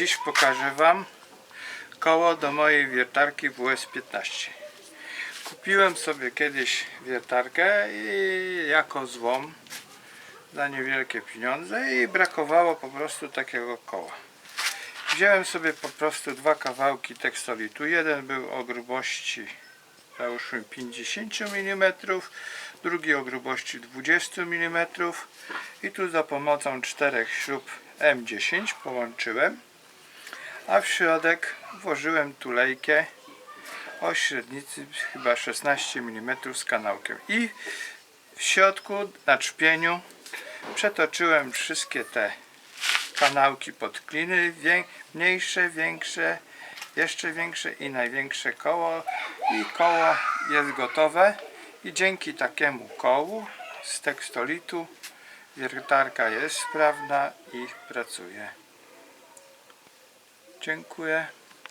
Dziś pokażę Wam koło do mojej wiertarki WS-15. Kupiłem sobie kiedyś wiertarkę i jako złom za niewielkie pieniądze i brakowało po prostu takiego koła. Wziąłem sobie po prostu dwa kawałki tekstolitu. Jeden był o grubości załóżmy 50 mm, drugi o grubości 20 mm i tu za pomocą czterech śrub M10 połączyłem, a w środek włożyłem tulejkę o średnicy chyba 16 mm z kanałkiem. I w środku na czpieniu przetoczyłem wszystkie te kanałki pod kliny, mniejsze, większe, jeszcze większe i największe koło. I koło jest gotowe. I dzięki takiemu kołu z tekstolitu wiertarka jest sprawna i pracuje. Dziękuję.